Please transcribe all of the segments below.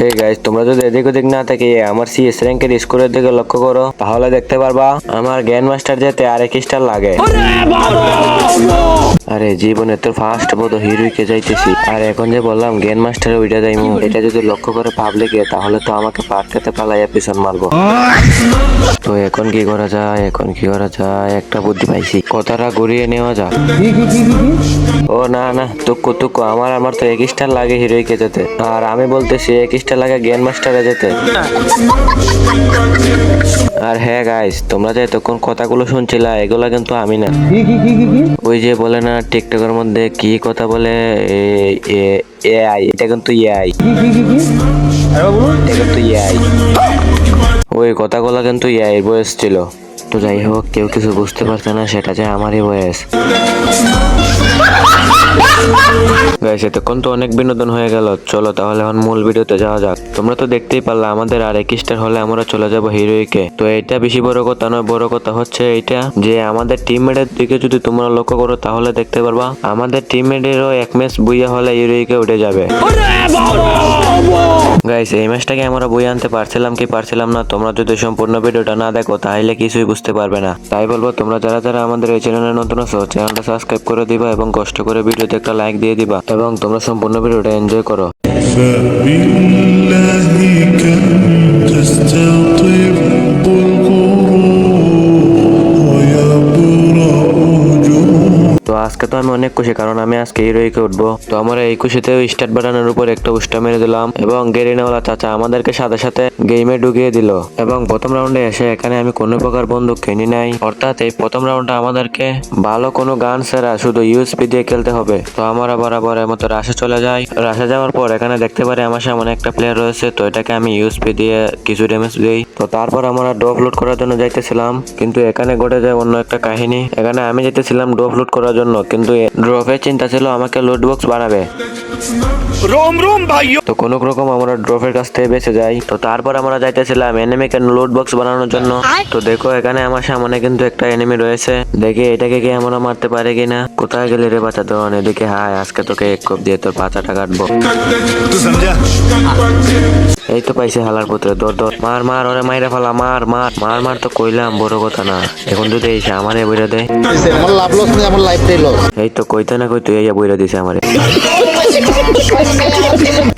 Hey guys তোমরা যদি এদিক ওদিক না থেকে আমার সিএস র্যাঙ্কের স্কোরের দিকে লক্ষ্য করো, তাহলে দেখতে পারবা আমার জ্ঞান মাস্টার যেতে আরেক স্টার লাগে। আরে জীবনে তোর ফার্স্ট বোধ হিরোইকে যাইতেছি। আর এখন যে বললাম জ্ঞান মাস্টারে ওইটা যাইমু, এটা যদি লক্ষ্য করে পাবলিকে তাহলে তো আমাকে পাটকাতে পালাইয়া পিছন মারবো। তো এখন কি করা যায়? এখন কি করা যায়? একটা বুদ্ধি পাইছি। কথাটা ঘুরিয়ে নেওয়া যাক। ও না না তুক্কু তুক্কু আমার আমার তো এক স্টার লাগে হিরোইকে যেতে। আর আমি বলতেছি এক স্টার লাগে জ্ঞান মাস্টারে যেতে। আর হ্যাঁ গাইস তোমরা যে এতক্ষণ কথাগুলো শুনছিলা এগুলা কিন্তু আমি না। ওই যে বলে না টিকটকের মধ্যে কি কথা বলে এআই এটা কিন্তু এআই এটা কিন্তু এআই ওই কথাগুলো কিন্তু এআই বয়স ছিল। তো যাই হোক, কেউ কিছু বুঝতে পারছে না, সেটা যে আমারই বয়স। এতক্ষণ তো অনেক বিনোদন হয়ে গেল। চলো তাহলে এখন মূল ভিডিওতে যাওয়া যাক। তোমরা তো দেখতেই পারলা, আমাদের আর এক স্টার হলে আমরা চলে যাব হিরোইকে। তো এটা বেশি বড় কথা নয়, বড় কথা হচ্ছে এইটা যে আমাদের টিমমেটের দিকে যদি তোমরা লক্ষ্য করো, তাহলে দেখতে পারবা আমাদের টিমমেটেরও এক ম্যাচ বুইয়া হলে হিরোইকে উঠে যাবে। গাইস এই ম্যাচটাকে আমরা বই আনতে পারছিলাম কি পারছিলাম না, তোমরা যদি সম্পূর্ণ ভিডিওটা না দেখো, তাহলে কিছুই বুঝতে পারবে না তাই বলবো তোমরা যারা যারা আমাদের এই চ্যানেলে নতুন আছো চ্যানেলটা সাবস্ক্রাইব করে দিবা এবং কষ্ট করে ভিডিওতে একটা লাইক দিয়ে দিবা এবং তোমরা সম্পূর্ণ ভিডিওটা এনজয় করো فبالله كم تستطيب আজকে তো আমি অনেক খুশি, কারণ আমি আজকে হিরোইকে উঠবো। তো আমরা এই স্টার্ট বাটনের উপর একটা উষ্টা মেরে দিলাম এবং গেরিনাওয়ালা চাচা আমাদেরকে সাথে সাথে গেমে ঢুকিয়ে দিল। এবং প্রথম রাউন্ডে এসে এখানে আমি কোনো প্রকার বন্দুক কিনি নাই। অর্থাৎ এই প্রথম রাউন্ডে আমাদেরকে ভালো কোনো গান ছাড়া শুধু ইউএসপি দিয়ে খেলতে হবে। তো আমরা বরাবর এর মতো রাশে চলে যাই রাশে যাওয়ার পর এখানে দেখতে পারি আমার সামনে একটা প্লেয়ার রয়েছে, তো এটাকে আমি ইউএসপি দিয়ে কিছু ড্যামেজ দিই। তো তারপর আমরা ড্রপ লুট করার জন্য যাইতেছিলাম, কিন্তু এখানে ঘটে যায় অন্য একটা কাহিনী। এখানে আমি যেতেছিলাম ড্রপ লুট করার জন্য। করল কিন্তু ড্রপের চিন্তা ছিল আমাকে লোড বক্স বানাবে। রোম রোম ভাই। তো কোনো রকম আমরা ড্রপের কাছ থেকে বেঁচে যাই। তো তারপর আমরা যাইতেছিলাম এনিমিকে লোড বক্স বানানোর জন্য। তো দেখো এখানে আমার সামনে কিন্তু একটা এনিমি রয়েছে। দেখি এটাকে কি আমরা মারতে পারে কিনা। কোথায় গেলে রে বাচ্চা দোকান এদিকে হায় আজকে তোকে এক কোপ দিয়ে তোর পাঁচাটা কাটবো। এই তো পাইছে হালার পুত্র দর দর মার মার ওরে মাইরা ফালা মার মার। মার মার তো কইলাম বড় কথা না। এখন যদি এসে আমারে বইটা দেয় আমার লাভ লস নেই আমার লাইফটাই এই তো কইতে না কইতে এই বইরা দিছে আমারে।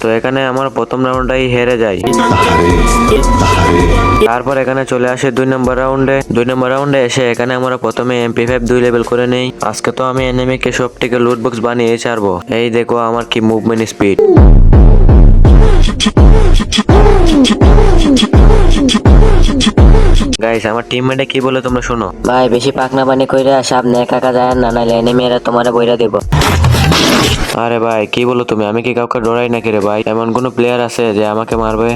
তো এখানে আমার প্রথম রাউন্ডটাই হেরে যাই তারপর এখানে চলে আসে দুই নম্বর রাউন্ডে। দুই নম্বর রাউন্ডে এসে এখানে আমরা প্রথমে এমপি ফাইভ দুই লেভেল করে নেই। আজকে তো আমি এনিমিকে সব থেকে লুট বক্স বানিয়ে ছাড়বো। এই দেখো আমার কি মুভমেন্ট স্পিড গাইস আমার টিমমেটে কি বলে তোমরা শোনো? ভাই, বেশি পাকনা পানি কইরা সামনে একা একা যায় না, নাইলে এনিমিরা তোমারে বইরা দিব। আরে ভাই কি বলো তুমি? আমি কি কাউকে ডরাই নাকি রে ভাই? এমন কোন প্লেয়ার আছে যে আমাকে মারবে?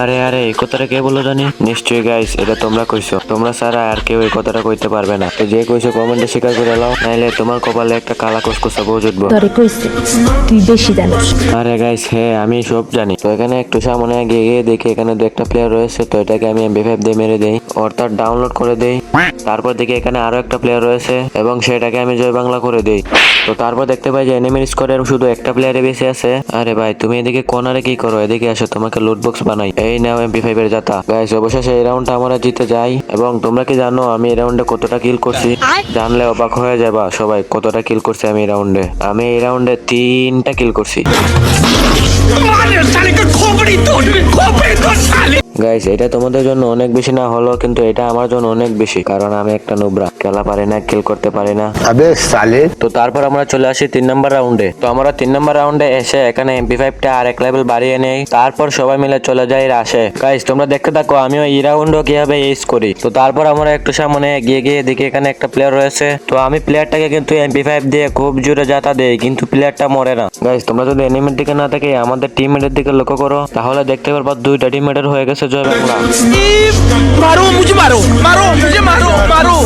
আরে আরে এই কথাটা কে বলো জানি? নিশ্চয়ই গাইস এটা তোমরা কইছো। তোমরা ছাড়া আর কেউ এই কথাটা কইতে পারবে না। তো যে কইছো কমেন্টে স্বীকার করে নাও নাইলে তোমার কপালে একটা কালা কুসকুসা বউ জুটবো তরে কইছে তুই বেশি জানিস। আরে গাইস হ্যাঁ আমি সব জানি। তো এখানে একটু সামনে গিয়ে গিয়ে দেখি এখানে দু একটা প্লেয়ার রয়েছে তো এটাকে আমি এমবি ফাইভ দিয়ে মেরে দেই। অর্থাৎ ডাউনলোড করে দেই। তারপর দেখি এখানে আরও একটা প্লেয়ার রয়েছে এবং সেটাকে আমি জয় বাংলা করে দেই। তো তারপর দেখতে পাই যে এনিমির স্কোরের শুধু একটা প্লেয়ারে বেশি আছে। আরে ভাই তুমি এদিকে কর্নারে কি করো? এদিকে আসো তোমাকে লুট বক্স বানাই। এই নাও এমপি ফাইভ এর জাতা গাইস অবশেষে এই রাউন্ডটা আমরা জিতে যাই। এবং তোমরা কি জানো আমি এই রাউন্ডে কতটা কিল করছি? জানলে অবাক হয়ে যাবা সবাই কতটা কিল করছি আমি এই রাউন্ডে আমি এই রাউন্ডে তিনটা কিল করছি। গাইস এটা তোমাদের জন্য অনেক বেশি না হলো কিন্তু এটা আমার জন্য অনেক বেশি কারণ আমি একটা নোবরা। খেলা পারি না খেল করতে পারি না। সালে তো তারপর আমরা চলে আসি তিন নম্বর রাউন্ডে তো আমরা তিন নম্বর রাউন্ডে এসে এখানে এমপি ফাইভটা আর এক লেভেল বাড়িয়ে নেই। তারপর সবাই মিলে চলে যাই রাশে গাইস তোমরা দেখতে থাকো আমিও এই রাউন্ডও কীভাবে ইউজ করি। তো তারপর আমরা একটু সামনে গিয়ে গিয়ে দেখি এখানে একটা প্লেয়ার রয়েছে। তো আমি প্লেয়ারটাকে কিন্তু এমপি ফাইভ দিয়ে খুব জোরে যাতা দেই কিন্তু প্লেয়ারটা মরে না। গাইস তোমরা যদি এনিমের দিকে না থাকে আমাদের টিমমেটের দিকে লক্ষ্য করো তাহলে দেখতে পারবা দুইটা টিমমেটের হয়ে গেছে হচ্ছে জয় বাংলা মারো মুঝে মারো মারো মুঝে মারো মারো।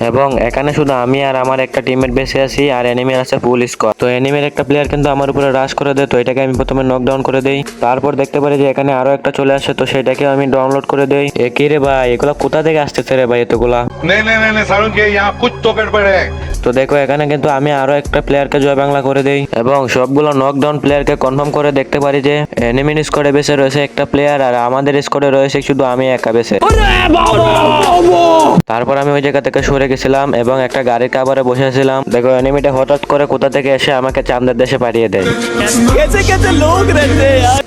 এবং এখানে শুধু আমি আর আমার একটা টিমমেট বেঁচে আছি আর এনিমির আছে ফুল স্কোয়াড তো এনিমির একটা প্লেয়ার কিন্তু আমার উপরে রাশ করে দেয় তো এটাকে আমি প্রথমে নকডাউন করে দেই। তারপর দেখতে পারি যে এখানে আরও একটা চলে আসে তো সেটাকে আমি ডাউনলোড করে দেই। কি রে ভাই এগুলো কোথা থেকে আসতেছে রে ভাই এতগুলা? তো দেখো এখানে কিন্তু আমি আরও একটা প্লেয়ারকে জয় বাংলা করে দেই। এবং সবগুলো নকডাউন প্লেয়ারকে কনফার্ম করে দেখতে পারি যে এনিমি স্কোরে বেসে রয়েছে একটা প্লেয়ার আর আমাদের স্কোরে রয়েছে শুধু আমি একা বেসে তারপর আমি ওই জায়গা থেকে সরে গেছিলাম এবং একটা গাড়ির কাবারে বসেছিলাম দেখো এনিমিটা হঠাৎ করে কোথা থেকে এসে আমাকে চাঁদের দেশে পাঠিয়ে দেয়।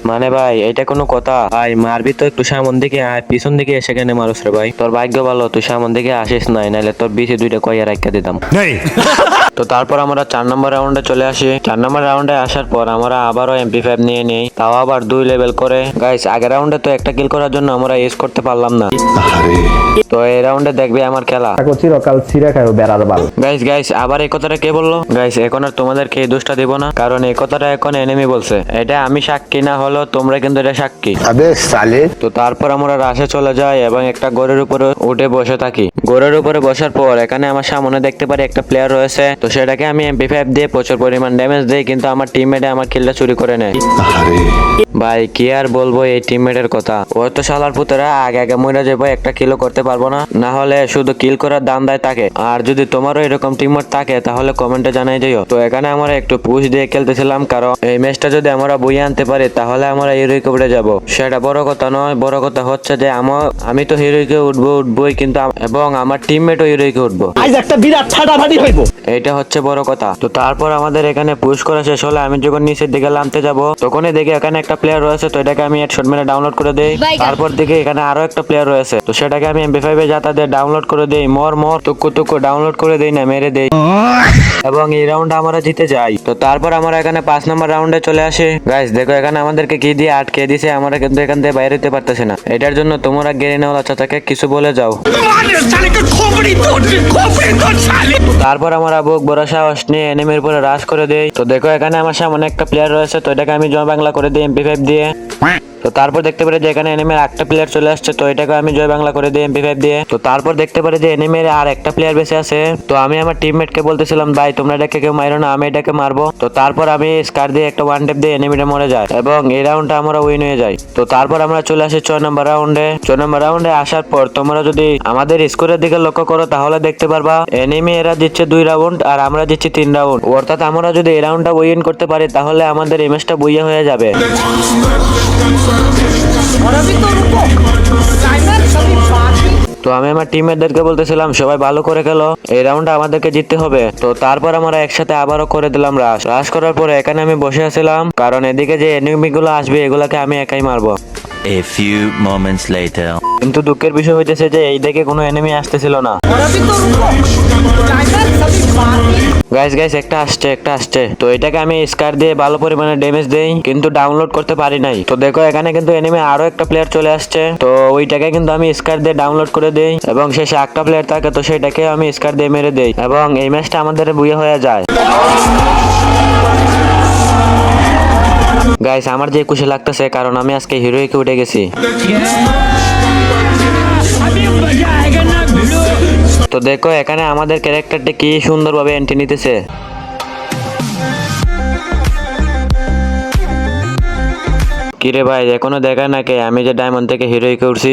মানে ভাই এটা কোনো কথা? ভাই মারবি তো একটু সামন দিকে আয় পিছন দিকে এসে কেন মানুষ রে ভাই? তোর ভাগ্য ভালো তুই সামন দিকে আসিস নাই নাইলে তোর বিচে দুইটা কইয়া রাখতে দিতাম। তো তারপর আমরা চার নম্বর রাউন্ডে চলে আসি। চার নম্বর রাউন্ডে আসার পর আমরা আবারও এমপি ফাইভ নিয়ে নেই। তাও আবার দুই লেভেল করে। গাইস আগের রাউন্ডে তো একটা কিল করার জন্য আমরা ইউজ করতে পারলাম না। তো এই রাউন্ডে দেখবে আমার খেলা। তাকে চিরকাল ছিঁড়ে খাবে বেড়ার বাল। গাইস গাইস আবার এই কথাটা কে বলল? গাইস এখন আর তোমাদেরকে এই দোষটা দিব না কারণ এই কথাটা এখন এনিমি বলছে। এটা আমি সাক্ষী না হলো তোমরা কিন্তু এটা সাক্ষী। আবে সালে। তো তারপর আমরা রাশে চলে যাই এবং একটা গোরের উপরে উঠে বসে থাকি। গোরের উপরে বসার পর এখানে আমার সামনে দেখতে পারি একটা প্লেয়ার রয়েছে। তো সেটাকে আমি এমপি ফাইভ দিয়ে প্রচুর পরিমাণ ড্যামেজ দিই কিন্তু আমার টিমমেটে আমার কিলটা চুরি করে নেয়। ভাই কি আর বলব এই টিমমেটের কথা? ও তো শালার পুতরা আগে আগে মরে যাব একটা কিলো করতে পারব না। না হলে শুধু কিল করার দাম দেয় তাকে আর যদি তোমারও এরকম টিমমেট থাকে তাহলে কমেন্টে জানাই দিও। তো এখানে আমরা একটু পুশ দিয়ে খেলতেছিলাম কারণ এই ম্যাচটা যদি আমরা বইয়ে আনতে পারি তাহলে আমরা হিরোইকে উঠে যাব। সেটা বড় কথা নয় বড় কথা হচ্ছে যে আমার আমি তো হিরোইকে উঠবো উঠবোই কিন্তু এবং আমার টিমমেটও হিরোইকে উঠবো। আজ একটা বিরাট ফাটাফাটি হইব। এইটা হচ্ছে বড় কথা। তো তারপর আমাদের এখানে পুশ করা শেষ হলে আমি যখন নিচের দিকে নামতে যাব তখনই দেখি এখানে একটা প্লেয়ার রয়েছে তো এটাকে আমি হেডশট মেরে ডাউনলোড করে দেই। তারপর দেখি এখানে আরও একটা প্লেয়ার রয়েছে তো সেটাকে আমি এমপি ফাইভে যাতা দিয়ে ডাউনলোড করে দেই। মর মর টুকু টুকু ডাউনলোড করে দেই না, মেরে দেই। এবং এই রাউন্ড আমরা জিতে যাই। তো তারপর আমরা এখানে পাঁচ নম্বর রাউন্ডে চলে আসে। গাইস দেখো এখানে আমাদেরকে কি দিয়ে আটকে দিছে, আমরা কিন্তু এখান থেকে বাইরে হতে পারতেছি না। এটার জন্য তোমরা গেড়ে নেওয়ালা চাচাকে কিছু বলে যাও। তারপর আমরা বুক, বড় সাহস নিয়ে এনিমির উপরে রাশ করে দেই। তো দেখো এখানে আমার সামনে একটা প্লেয়ার রয়েছে, তো এটাকে আমি জয় বাংলা করে দিই এমপি ফাইভ দিয়ে। তো তারপর দেখতে পারে যে এখানে এনিমের একটা প্লেয়ার চলে আসছে, তো এটাকে আমি জয় বাংলা করে দিই এমপি ফাইভ দিয়ে। তো তারপর দেখতে পারে যে এনিমের আর একটা প্লেয়ার বেঁচে আছে, তো আমি আমার টিমমেট কে বলতেছিলাম, ভাই, তোমরা এটাকে কেউ মারো না, আমি এটাকে মারবো। তো তারপর আমি স্কার দিয়ে একটা ওয়ান টেপ দিয়ে এনিমিটা মরে যায় এবং এই রাউন্ডটা আমরা উইন হয়ে যাই। তো তারপর আমরা চলে আসি ছয় নম্বর রাউন্ডে ছয় নম্বর রাউন্ডে আসার পর তোমরা যদি আমাদের স্কোরের দিকে লক্ষ্য করো, তাহলে দেখতে পারবা এনিমি এরা দিচ্ছে দুই রাউন্ড আর আমরা দিচ্ছি তিন রাউন্ড অর্থাৎ আমরা যদি এই রাউন্ডটা উইন করতে পারি, তাহলে আমাদের এই ম্যাচটা বইয়া হয়ে যাবে। তো আমি আমার টিম টিমমেটদেরকে বলতেছিলাম সবাই ভালো করে খেলো। এই রাউন্ডটা আমাদেরকে জিততে হবে। তো তারপর আমরা একসাথে আবারও করে দিলাম রাশ রাশ করার পরে এখানে আমি বসে আছিলাম কারণ এদিকে যে এনিমি গুলো আসবে এগুলাকে আমি একাই মারবো। A few moments later. কিন্তু দুঃখের বিষয় হইতেছে যে এই দিকে কোনো এনিমি আসতেছিল না। গাইস গাইস একটা আসছে একটা আসছে। তো এটাকে আমি স্কার দিয়ে ভালো পরিমাণে ড্যামেজ দেই, কিন্তু ডাউনলোড করতে পারি নাই। তো দেখো, এখানে কিন্তু এনিমি আরও একটা প্লেয়ার চলে আসছে। তো ওইটাকে কিন্তু আমি স্কার দিয়ে ডাউনলোড করে দেই, এবং শেষে একটা প্লেয়ার থাকে, তো সেটাকে আমি স্কার দিয়ে মেরে দেই, এবং এই ম্যাচটা আমাদের বুয়ে হয়ে যায়। গাইস আমার যে খুশি লাগতেছে, কারণ আমি আজকে হিরোইকে উঠে গেছি। তো দেখো, এখানে আমাদের ক্যারেক্টারটা কি সুন্দরভাবে এন্ট্রি নিতেছে। কিরে ভাই, এখনও দেখা কে? আমি যে ডায়মন্ড থেকে হিরোই উঠছি।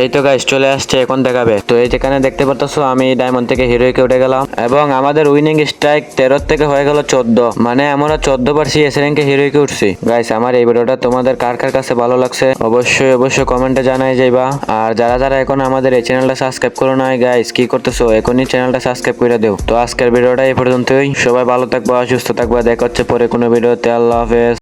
এই তো গাইস চলে আসছে, এখন দেখাবে। তো এই যেখানে দেখতে পারতেছো, আমি ডায়মন্ড থেকে হিরোইকে উঠে গেলাম। এবং আমাদের উইনিং স্ট্রাইক তেরো থেকে হয়ে গেল চোদ্দ। মানে আমরা চোদ্দ বার সিএস র্যাঙ্কে হিরোইকে উঠছি। গাইস আমার এই ভিডিওটা তোমাদের কার কার কাছে ভালো লাগছে, অবশ্যই অবশ্যই কমেন্টে জানাই যাইবা। আর যারা যারা এখন আমাদের এই চ্যানেলটা সাবস্ক্রাইব করো নাই গাইস কি করতেছো, এখনই চ্যানেলটা সাবস্ক্রাইব করে দেও। তো আজকের ভিডিওটা এই পর্যন্তই। সবাই ভালো থাকবা, সুস্থ থাকবা। দেখা হচ্ছে পরে কোনো ভিডিওতে। আল্লাহ হাফেজ।